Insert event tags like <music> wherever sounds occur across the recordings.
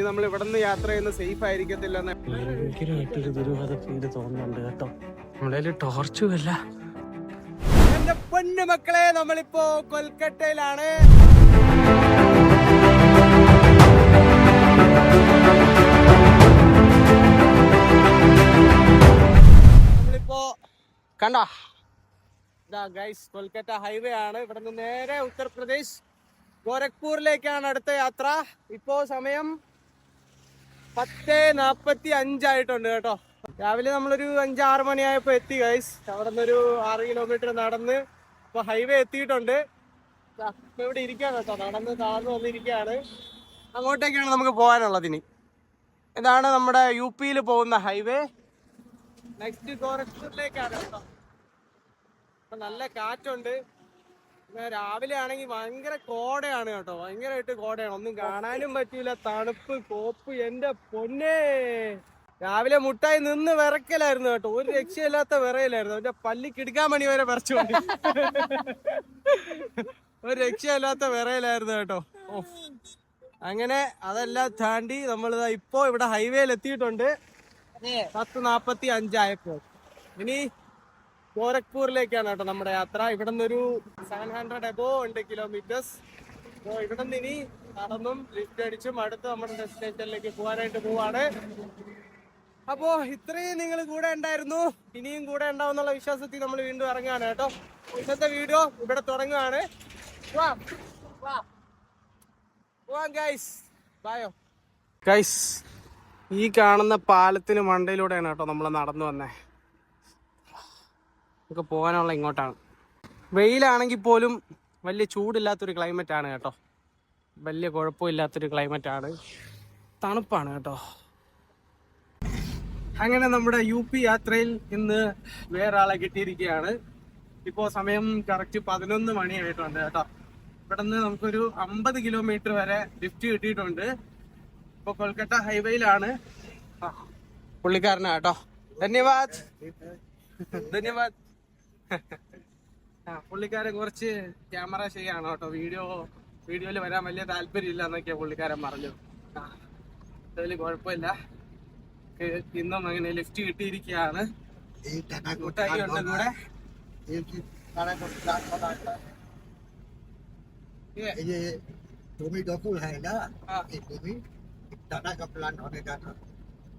ഇനി നമ്മൾ ഇവിടെ നിന്ന് യാത്ര ചെയ്യുന്നത് സേഫ് ആയിരിക്കത്തില്ല ഭയങ്കരമായിട്ടൊരു ദുരൂഹത ഫീൽ തോന്നുന്നുണ്ട് കേട്ടോ. നമ്മളതിൽ ടോർച്ചും അല്ല. എന്റെ പൊന്നു മക്കളെ നമ്മളിപ്പോ കൊൽക്കട്ടയിലാണ്. നമ്മളിപ്പോ കണ്ട? ഇതാ ഗൈസ് കൊൽക്കത്ത ഹൈവേ ആണ്. ഇവിടെ നിന്ന് നേരെ ഉത്തർപ്രദേശ് ഗോരഖ്പൂരിലേക്കാണ് അടുത്ത യാത്ര. ഇപ്പോ സമയം പത്ത് നാപ്പത്തി അഞ്ചായിട്ടുണ്ട് കേട്ടോ. രാവിലെ നമ്മളൊരു അഞ്ചാറ് മണിയായപ്പോ എത്തി ഗൈസ് അവിടെ നിന്നൊരു ആറ് കിലോമീറ്റർ നടന്ന് ഇപ്പൊ ഹൈവേ എത്തിയിട്ടുണ്ട്. ഇപ്പൊ ഇവിടെ ഇരിക്കാണ് കേട്ടോ. നടന്ന് താഴ്ന്നു വന്നിരിക്കുകയാണ് അങ്ങോട്ടേക്കാണ് നമുക്ക് ഇനി. ഇതാണ് നമ്മുടെ യു പിയിൽ പോകുന്ന ഹൈവേ നെക്സ്റ്റ് ഗോരഖ്പൂരിലേക്കാണ് കേട്ടോ. നല്ല കാറ്റുണ്ട്. രാവിലെ ആണെങ്കിൽ ഭയങ്കര കോടയാണ് കേട്ടോ. ഭയങ്കരമായിട്ട് കോടയാണ്. ഒന്നും കാണാനും പറ്റൂല. തണുപ്പ് കോപ്പ് എന്റെ പൊന്നേ. രാവിലെ മുട്ടായി നിന്ന് വിറക്കലായിരുന്നു കേട്ടോ. ഒരു രക്ഷയില്ലാത്ത വിറയിലായിരുന്നു. അവന്റെ പല്ലി കിടക്കാൻ മണി വരെ വിറച്ചുകൊണ്ട് ഒരു രക്ഷയില്ലാത്ത വിറയിലായിരുന്നു കേട്ടോ. അങ്ങനെ അതെല്ലാം താണ്ടി നമ്മൾ ഇപ്പോ ഇവിടെ ഹൈവേയിൽ എത്തിയിട്ടുണ്ട്. പത്ത് നാപ്പത്തി അഞ്ചായപ്പോ ഇനി ഗോരഖ്പൂരിലേക്കാണ് കേട്ടോ നമ്മുടെ യാത്ര. ഇവിടെ നിന്നൊരു സെവൻ ഹൺഡ്രഡ് എബോ ഉണ്ട് കിലോമീറ്റേഴ്സ് അപ്പോൾ ഇവിടെ നിന്ന് ഇനി നടന്നും ലിഫ്റ്റ് അടിച്ചും അടുത്ത് നമ്മുടെ ഡെസ്റ്റിനേഷനിലേക്ക് പോകാനായിട്ട് പോവാണ്. അപ്പോൾ ഇത്രയും നിങ്ങൾ കൂടെ ഉണ്ടായിരുന്നു. ഇനിയും കൂടെ ഉണ്ടാവും എന്നുള്ള വിശ്വാസത്തിൽ നമ്മൾ വീണ്ടും ഇറങ്ങുകയാണ് കേട്ടോ. ഇന്നത്തെ വീഡിയോ ഇവിടെ തുടങ്ങുകയാണ്. ഗൈസ് ഗൈസ് ഈ കാണുന്ന പാലത്തിന് മണ്ടയിലൂടെയാണ് കേട്ടോ നമ്മൾ നടന്നു വന്നേ. നമുക്ക് പോകാനുള്ള ഇങ്ങോട്ടാണ്. വെയിലാണെങ്കിൽ പോലും വലിയ ചൂടില്ലാത്തൊരു ആണ് കേട്ടോ. വലിയ കുഴപ്പമില്ലാത്തൊരു ആണ്. തണുപ്പാണ് കേട്ടോ. അങ്ങനെ നമ്മുടെ യു പി യാത്രയിൽ ഇന്ന് വേറെ ആളെ കിട്ടിയിരിക്കുകയാണ്. ഇപ്പോൾ സമയം കറക്റ്റ് പതിനൊന്ന് മണിയായിട്ടുണ്ട് കേട്ടോ. ഇവിടെ നിന്ന് നമുക്കൊരു അമ്പത് കിലോമീറ്റർ വരെ ലിഫ്റ്റ് കിട്ടിയിട്ടുണ്ട്. ഇപ്പോൾ കൊൽക്കത്ത ഹൈവേയിലാണ് പുള്ളിക്കാരനാ കേട്ടോ. ധന്യവാദ്. ധന്യവാദ്. <laughs> ആ പുള്ളിക്കാരൻ കുറച്ച് ക്യാമറ ചെയ്യാണ് കേട്ടോ വീഡിയോ വീഡിയോയിൽ വരാൻ വലിയ താല്പര്യമില്ല എന്നൊക്കെയാ പുള്ളിക്കാരൻ പറഞ്ഞു ആ അതിൽ കുഴപ്പമില്ല ക്ക് ഇന്നും അങ്ങനെ ലിഫ്റ്റ് കിട്ടിയിരിക്കുകയാണ് മുട്ടായി ഉണ്ട് കൂടെ ये, ये भूमि डॉक्यूल है ना हाँ। ये भूमि टाटा का प्लान होने का था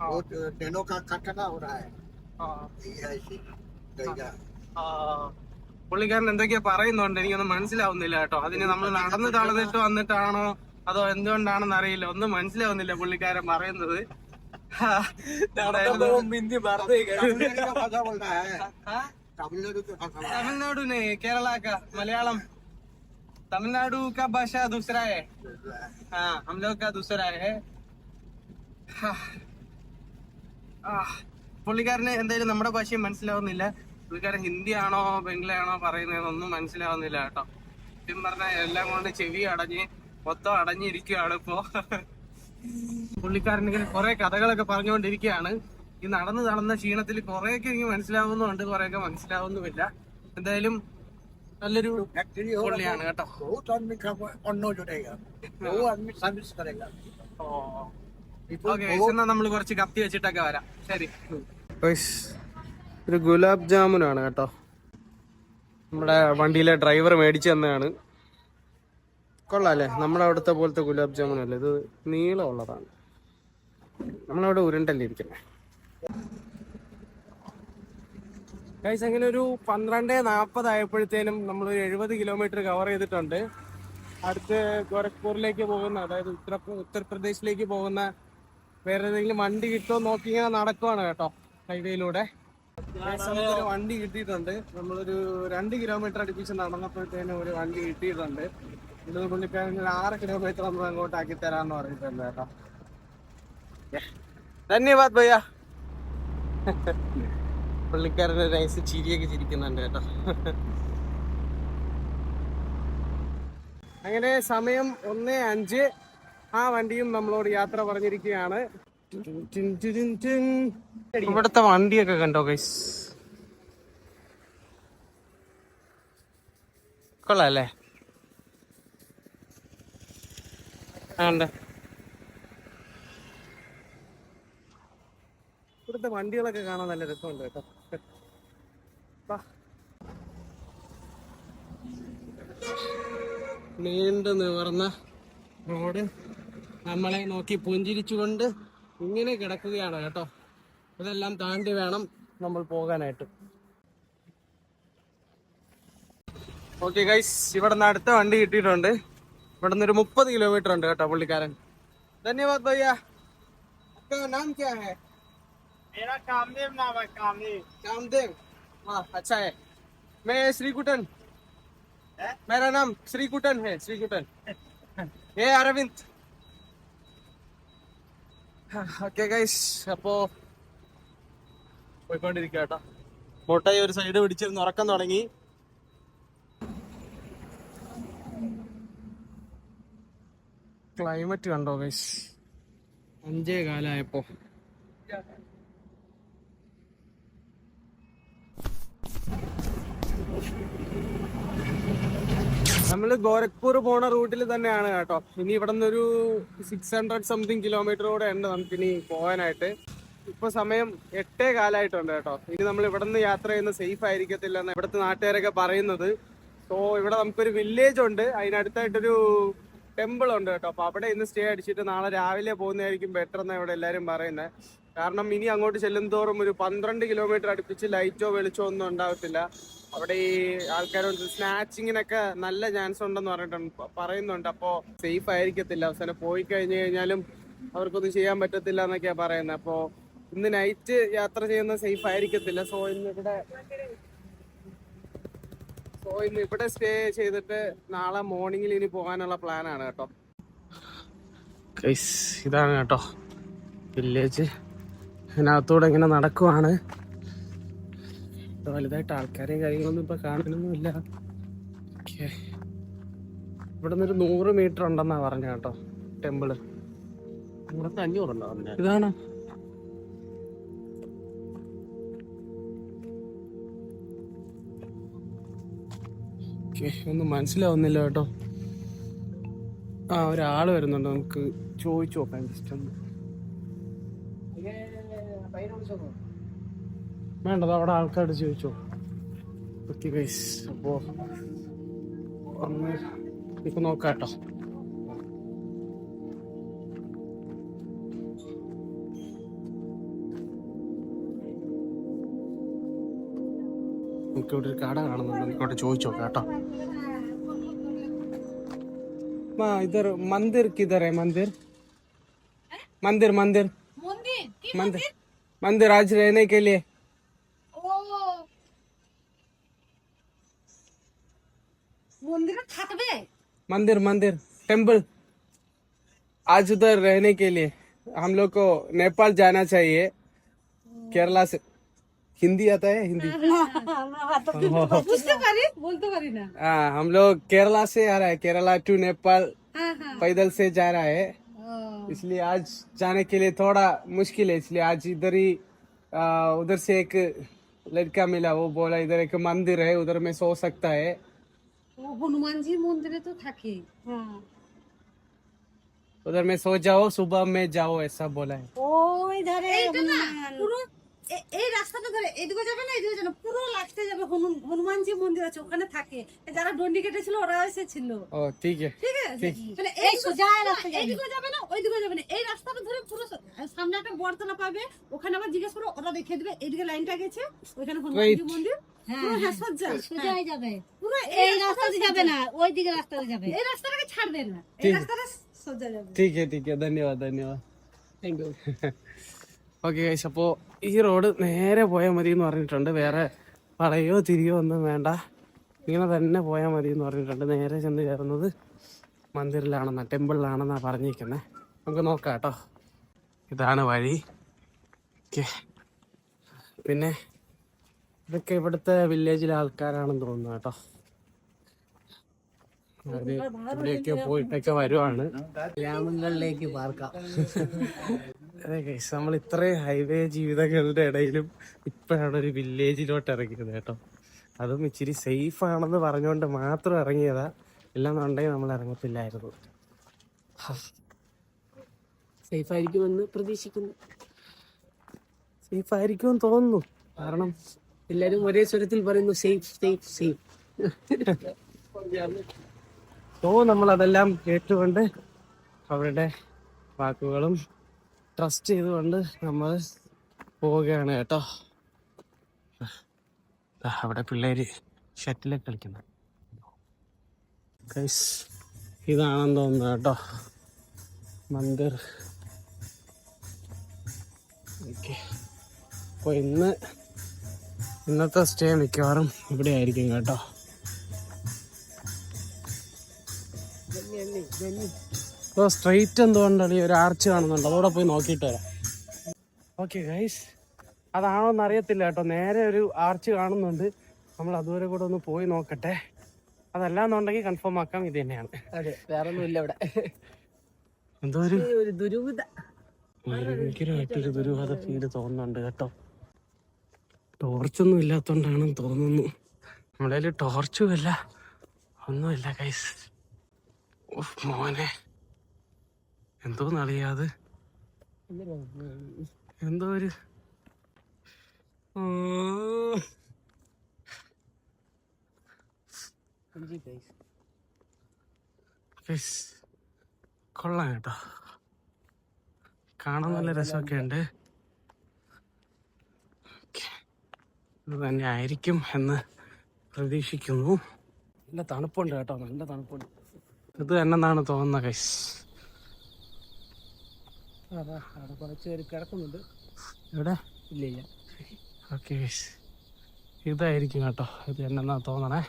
हाँ। वो तो ट्रेनों का खटखटा हो रहा है ആ, ये ऐसी जाएगा ആ. പുള്ളിക്കാരൻ എന്തൊക്കെയാ പറയുന്നുണ്ട് എനിക്കൊന്നും മനസ്സിലാവുന്നില്ല കേട്ടോ അതിന് നമ്മൾ നടന്ന് തളർന്നിട്ട് വന്നിട്ടാണോ അതോ എന്തുകൊണ്ടാണെന്ന് അറിയില്ല ഒന്നും മനസ്സിലാവുന്നില്ല പുള്ളിക്കാരൻ പറയുന്നത് तमिलनाडु का भाषा बोल रहा है हाँ? तमिलनाडु का भाषा बोल रहा तमिलनाडु नहीं केरला का मलयालम तमिलनाडु का भाषा दूसरा है है हाँ हम लोग का दूसरा है हाँ. ആ, പുള്ളിക്കാരന് എന്തായാലും നമ്മുടെ ഭാഷയും മനസ്സിലാവുന്നില്ല പുള്ളിക്കാരൻ ഹിന്ദിയാണോ ആണോ പറയുന്നതെന്നൊന്നും മനസ്സിലാവുന്നില്ല കേട്ടോ. സത്യം പറഞ്ഞാൽ എല്ലാം കൊണ്ട് ചെവി അടഞ്ഞ് മൊത്തം അടഞ്ഞിരിക്കുകയാണ് ഇപ്പോ. പുള്ളിക്കാരനിങ്ങനെ കുറെ കഥകളൊക്കെ പറഞ്ഞുകൊണ്ടിരിക്കുകയാണ്. ഈ നടന്നു നടന്ന ക്ഷീണത്തിൽ കുറെയൊക്കെ എനിക്ക് മനസ്സിലാവുന്നുണ്ട് കുറെയൊക്കെ മനസ്സിലാവുന്നുമില്ല. എന്തായാലും നല്ലൊരു പുള്ളിയാണ് കേട്ടോ. ഓക്കെ നമ്മൾ കുറച്ച് കത്തി വെച്ചിട്ടൊക്കെ വരാം. ശരി. ഒരു ഗുലാബ് ജാമുനാണ് കേട്ടോ. നമ്മുടെ വണ്ടിയിലെ ഡ്രൈവർ മേടിച്ചു തന്നെയാണ് കൊള്ളാല്ലേ? നമ്മുടെ അവിടുത്തെ പോലത്തെ ഗുലാബ് ജാമുൻ അല്ല ഇത് നീളമുള്ളതാണ് നമ്മളവിടെ ഉരുണ്ടല്ലേ ഇരിക്കുന്നത് ഗൈസ് അങ്ങനെ ഒരു പന്ത്രണ്ട് നാൽപ്പത് ആയപ്പോഴത്തേനും നമ്മൾ ഒരു എഴുപത് കിലോമീറ്റർ കവർ ചെയ്തിട്ടുണ്ട്. അടുത്ത് ഗോരഖ്പൂരിലേക്ക് പോകുന്ന അതായത് ഉത്തര ഉത്തർപ്രദേശിലേക്ക് പോകുന്ന വേറെ ഏതെങ്കിലും വണ്ടി കിട്ടുമോ നോക്കി ഇങ്ങനെ നടക്കുവാണ് കേട്ടോ ഹൈവേയിലൂടെ ഒരു വണ്ടി കിട്ടിയിട്ടുണ്ട്. നമ്മളൊരു രണ്ട് കിലോമീറ്റർ അടുപ്പിച്ച് നടന്നപ്പോഴത്തേനും ഒരു വണ്ടി കിട്ടിയിട്ടുണ്ട്. ഇത് പുള്ളിക്കാരൻ ആറ് കിലോമീറ്റർ നമ്മൾ അങ്ങോട്ട് ആക്കി തരാന്ന് പറഞ്ഞിട്ടുണ്ട് കേട്ടോ. ധന്യവാദ് ഭയ്യ. പുള്ളിക്കാരൻ ഒരു ചിരിയൊക്കെ ചിരിക്കുന്നുണ്ട് കേട്ടോ. അങ്ങനെ സമയം ഒന്ന് അഞ്ച്. ആ വണ്ടിയും നമ്മളോട് യാത്ര പറഞ്ഞിരിക്കുകയാണ്. ഇവിടുത്തെ വണ്ടിയൊക്കെ കണ്ടോ ഗൈസ് കൊള്ളാല്ലേ? ഇവിടുത്തെ വണ്ടികളൊക്കെ കാണാൻ നല്ല രസമുണ്ട് കേട്ടോ. നീണ്ടു നിവർന്ന റോഡ് നമ്മളെ നോക്കി പുഞ്ചിരിച്ചുകൊണ്ട് ഇങ്ങനെ കിടക്കുകയാണ് കേട്ടോ ഇതെല്ലാം താണ്ടി വേണം നമ്മൾ പോകാനായിട്ട് ഓക്കെ ഗൈസ് ഇവിടെ നിന്ന് അടുത്ത വണ്ടി കിട്ടിയിട്ടുണ്ട് ഇവിടെ നിന്ന് ഒരു മുപ്പത് കിലോമീറ്റർ ഉണ്ട് കേട്ടോ പുള്ളിക്കാരൻ ധന്യവാദ് ഭയ്യ आपका नाम क्या है मेरा कामदेव नाम है कामदेव कामदेव वाह अच्छा है मैं श्रीकुटन मेरा नाम श्रीकुटन है श्रीकुटन ये अरविंद ഓക്കെ ഗൈസ് അപ്പോ പോയിക്കൊണ്ടിരിക്കട്ടോ മുട്ടായി ഒരു സൈഡ് പിടിച്ചിരുന്ന് ഉറക്കം തുടങ്ങി. ക്ലൈമറ്റ് കണ്ടോ ഗൈസ് അഞ്ചേ കാലായപ്പോ. നമ്മൾ ഗോരഖ്പൂർ പോണ റൂട്ടിൽ തന്നെയാണ് കേട്ടോ. ഇനി ഇവിടെ ഒരു സിക്സ് ഹൺഡ്രഡ് സംതിങ് കിലോമീറ്റർ കൂടെ ഉണ്ട് നമുക്ക് ഇനി പോകാനായിട്ട് ഇപ്പൊ സമയം എട്ടേ കാലായിട്ടുണ്ട് കേട്ടോ. ഇനി നമ്മൾ ഇവിടെ നിന്ന് യാത്ര ചെയ്യുന്ന സേഫ് ആയിരിക്കത്തില്ല എന്ന് ഇവിടുത്തെ നാട്ടുകാരൊക്കെ പറയുന്നത്. സോ ഇവിടെ നമുക്കൊരു വില്ലേജ് ഉണ്ട്. അതിനടുത്തായിട്ടൊരു ടെമ്പിൾ ഉണ്ട് കേട്ടോ. അപ്പൊ അവിടെ ഇന്ന് സ്റ്റേ അടിച്ചിട്ട് നാളെ രാവിലെ പോകുന്നതായിരിക്കും ബെറ്റർ എന്നാണ് ഇവിടെ എല്ലാവരും പറയുന്നത് കാരണം ഇനി അങ്ങോട്ട് ചെല്ലുന്തോറും ഒരു പന്ത്രണ്ട് കിലോമീറ്റർ അടുപ്പിച്ച് ലൈറ്റോ വെളിച്ചോ ഒന്നും ഉണ്ടാവത്തില്ല. അവിടെ ഈ ആൾക്കാരുണ്ട്. സ്നാച്ചിങ്ങിനൊക്കെ നല്ല ചാൻസ് ഉണ്ടെന്ന് പറഞ്ഞിട്ടുണ്ട്. പറയുന്നുണ്ട്. അപ്പോ സേഫ് ആയിരിക്കത്തില്ല. അവസാനം പോയി കഴിഞ്ഞു കഴിഞ്ഞാലും അവർക്കൊന്നും ചെയ്യാൻ പറ്റത്തില്ല എന്നൊക്കെയാ പറയുന്നത്. അപ്പോ ഇന്ന് നൈറ്റ് യാത്ര ചെയ്യുന്ന സേഫ് ആയിരിക്കത്തില്ല. സോ ഇന്ന് ഇവിടെ സോ ഇന്ന് ഇവിടെ സ്റ്റേ ചെയ്തിട്ട് നാളെ മോർണിംഗിൽ ഇനി പോകാനുള്ള പ്ലാനാണ് കേട്ടോ. ഇതാണ് കേട്ടോ വില്ലേജ് അതിനകത്തൂടെ ഇങ്ങനെ നടക്കുവാണ്. വലുതായിട്ട് ആൾക്കാരെ കാര്യങ്ങളൊന്നും ഇപ്പൊ കാണാനൊന്നുമില്ല. ഇവിടെ നിന്നൊരു നൂറ് മീറ്റർ ഉണ്ടെന്നാ പറഞ്ഞ കേട്ടോ ടെമ്പിൾ. അഞ്ഞൂറുണ്ടോ പറഞ്ഞ? ഇതാണ്. ഒന്നും മനസ്സിലാവുന്നില്ല കേട്ടോ. ആ ഒരാൾ വരുന്നുണ്ട് നമുക്ക് ചോദിച്ചു നോക്കാം ജസ്റ്റ് ഒന്ന്. വേണ്ടത് അവിടെ ആൾക്കാരോട് ചോദിച്ചോ? ഓക്കെ ഗൈസ് അപ്പോൾ ഒന്ന് നമുക്ക് നോക്കാം കേട്ടോ നമുക്ക് ഇവിടെ ഒരു കട കാണുന്നുണ്ട്. എനിക്കോട്ട് ചോദിച്ചോ കേട്ടോ. മാ ഇതർ മന്ദിർ കിതറേ മന്ദിർ. മന്ദിർ മന്ദിർ. മന്ദിർ മന്ദിर आज रहने के लिए मंदिर मंदिर टेंपल आज उधर रहने के लिए हम लोग को नेपाल जाना चाहिए। केरला से। हिंदी आता है, हिंदी। हाँ हम लोग केरला से आ रहा है, केरला टू नेपाल। पैदल से जा रहा है। इसलिए आज जाने के लिए थोड़ा मुश्किल है, इसलिए आज इधर ही उधर से एक लड़का मिला, वो बोला, इधर एक मंदिर है, उधर में सो सकता है। हनुमानजी मंदिर तो थके हाँ उधर में सो जाओ सुबह में जाओ ऐसा बोला है ओ इधर है এই রাস্তাটা ধরে এদিকে যাবে না এদিকে যাবে পুরো লাস্টে যাবে হনুমানজি মন্দির আছে ওখানে থাকে। যারা ডন্ডি কেটেছিল ওরা এসেছিল ঠিক আছে। ঠিক আছে? মানে এই রাস্তা এদিকে যাবে না ওইদিকে যাবে না। এই রাস্তাটা ধরে পুরো সামনে একটা বর্তনা পাবে। ওখানে আবার জিজ্ঞেস করো ওরা দেখে দেবে। এদিকে লাইনটা গেছে ওখানে হনুমানজি মন্দির। হ্যাঁ, হ্যাঁ। যাবে। পুরো এই রাস্তা যাবে না যাবে। এই রাস্তাটাকে ছাড়বে না। এই রাস্তাটা ঠিক আছে ঠিক আছে। ধন্যবাদ ধন্যবাদ। থ্যাংক ইউ ഓക്കെ ഗൈസ് അപ്പോൾ ഈ റോഡ് നേരെ പോയാൽ മതി എന്ന് പറഞ്ഞിട്ടുണ്ട്. വേറെ വളയോ തിരിയോ ഒന്നും വേണ്ട. ഇങ്ങനെ തന്നെ പോയാൽ മതി എന്ന് പറഞ്ഞിട്ടുണ്ട്. നേരെ ചെന്ന് കയറുന്നത് മന്ദിറിലാണെന്നാ ടെമ്പിളിലാണെന്നാണ് പറഞ്ഞിരിക്കുന്നത് നമുക്ക് നോക്കാം കേട്ടോ. ഇതാണ് വഴി. ഓക്കെ. പിന്നെ ഇതൊക്കെ ഇവിടുത്തെ വില്ലേജിലെ ആൾക്കാരാണെന്ന് തോന്നുന്നു കേട്ടോ. ഇവിടെയൊക്കെ പോയിട്ടൊക്കെ വരുവാണ്. ഗ്രാമങ്ങളിലേക്ക് പാർക്കാം. അതെ ഗൈസ് നമ്മൾ ഇത്രയും ഹൈവേ ജീവിതങ്ങളുടെ ഇടയിലും ഇപ്പോഴാണ് ഒരു വില്ലേജിലോട്ട് ഇറങ്ങിയത് കേട്ടോ. അതും ഇച്ചിരി സേഫ് ആണെന്ന് പറഞ്ഞുകൊണ്ട് മാത്രം ഇറങ്ങിയതാ. ഇല്ലെന്നുണ്ടെങ്കിൽ നമ്മൾ ഇറങ്ങത്തില്ലായിരുന്നു. സേഫ് ആയിരിക്കുമെന്ന് പ്രതീക്ഷിക്കുന്നു. സേഫ് ആയിരിക്കും തോന്നുന്നു. കാരണം എല്ലാരും ഒരേ സ്വരത്തിൽ പറയുന്നു സേഫ് സേഫ് സേഫ് സോ നമ്മൾ അതെല്ലാം കേട്ടുകൊണ്ട് അവരുടെ വാക്കുകളും ട്രസ്റ്റ് ചെയ്തുകൊണ്ട് നമ്മൾ പോവുകയാണ് കേട്ടോ. അവിടെ പിള്ളേര് ഷട്ടിലൊക്കെ കളിക്കുന്നു. ഇതാണെന്ന് തോന്നുന്നു കേട്ടോ. മന്ദിർ. ഓക്കെ. അപ്പോൾ ഇന്ന് ഇന്നത്തെ സ്റ്റേ മിക്കവാറും ഇവിടെ ആയിരിക്കും കേട്ടോ. ഇപ്പോൾ സ്ട്രെയിറ്റ് എന്തുകൊണ്ടാണ് ഈ ഒരു ആർച്ച് കാണുന്നുണ്ട്? അതോടെ പോയി നോക്കിയിട്ട് വരാം. ഓക്കെ ഗൈസ് അതാണോ എന്ന് അറിയത്തില്ല കേട്ടോ. നേരെ ഒരു ആർച്ച് കാണുന്നുണ്ട്. നമ്മൾ അതുവരെ കൂടെ ഒന്ന് പോയി നോക്കട്ടെ. അതല്ല എന്നുണ്ടെങ്കിൽ കൺഫേം ആക്കാം. ഇത് തന്നെയാണ്. അതെ വേറെ ഒന്നും ഇല്ല ഇവിടെ. എന്തോ ഒരു ഒരു ദുരൂഹത. ഭയങ്കരമായിട്ടൊരു ദുരൂഹത ഫീൽ തോന്നുന്നുണ്ട് കേട്ടോ. ടോർച്ചൊന്നും ഇല്ലാത്തോണ്ടാണെന്ന് തോന്നുന്നു. നമ്മളെ കയ്യിൽ ടോർച്ചും ഇല്ല ഒന്നുമില്ല കൈസ് മോനെ. എന്തോ നളിയാത് എന്തോ ഒരു കൊള്ളാം കേട്ടോ. കാണാൻ നല്ല രസമൊക്കെ ഉണ്ട്. ഇത് തന്നെ ആയിരിക്കും എന്ന് പ്രതീക്ഷിക്കുന്നു. നല്ല തണുപ്പുണ്ട് കേട്ടോ. നല്ല തണുപ്പുണ്ട്. ഇത് തന്നെന്നാണ് തോന്നുന്നത് കൈസ് അതാ അവിടെ കുറച്ച് പേര് കിടക്കുന്നുണ്ട്. ഇവിടെ ഇല്ല ഇല്ല. ഓക്കെ കൈസ് ഇതായിരിക്കും കേട്ടോ. ഇത് എന്നെന്നാ തോന്നണേ.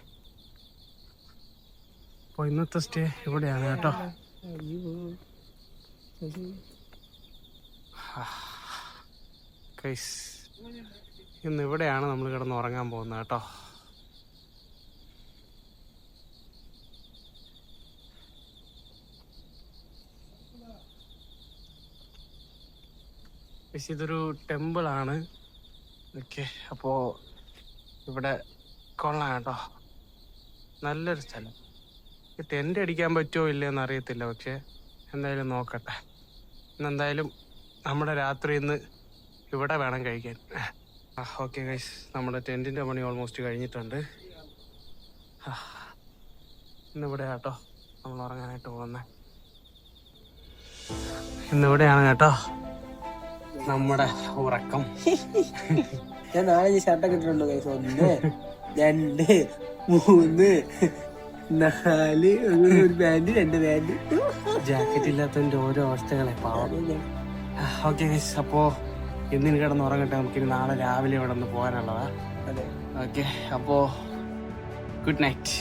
അപ്പോൾ ഇന്നത്തെ സ്റ്റേ ഇവിടെയാണ് കേട്ടോ. കൈസ് ഇന്ന് ഇവിടെയാണ് നമ്മൾ കിടന്ന് ഉറങ്ങാൻ പോകുന്നത് കേട്ടോ. ഗൈസ്, ഇതൊരു ടെമ്പിൾ ആണ് ഓക്കെ അപ്പോൾ ഇവിടെ കൊള്ളാം കേട്ടോ. നല്ലൊരു സ്ഥലം. ടെന്റ് അടിക്കാൻ പറ്റുമോ ഇല്ലയെന്ന് അറിയത്തില്ല പക്ഷെ എന്തായാലും നോക്കട്ടെ. ഇന്നെന്തായാലും നമ്മുടെ രാത്രി ഇന്ന് ഇവിടെ വേണം കഴിക്കാൻ. ആ ഓക്കെ ഗൈസ് നമ്മുടെ ടെന്റിന്റെ പണി ഓൾമോസ്റ്റ് കഴിഞ്ഞിട്ടുണ്ട്. ഇന്നിവിടെ കേട്ടോ നമ്മൾ ഉറങ്ങാനായിട്ട് പോകുന്നത്. ഇന്നിവിടെയാണ് കേട്ടോ. നമ്മുടെ ഉറക്കം. ഞാൻ നാലഞ്ച് ഷർട്ടൊക്കെ ഇട്ടിട്ടുണ്ടോ കൈസ് ഒന്ന് രണ്ട് മൂന്ന് നാല് ഒരു ബാൻഡ് രണ്ട് ബാൻഡ് ജാക്കറ്റ് ഇല്ലാത്തതിന്റെ ഓരോ അവസ്ഥകളെ പാവം. ഓക്കെ ഗൈസ് അപ്പോ ഇന്നിന് കിടന്ന് ഉറങ്ങട്ടെ. നമുക്ക് ഇനി നാളെ രാവിലെ ഇവിടെ നിന്ന് പോകാനുള്ളതാ. ഓക്കെ അപ്പോ ഗുഡ് നൈറ്റ്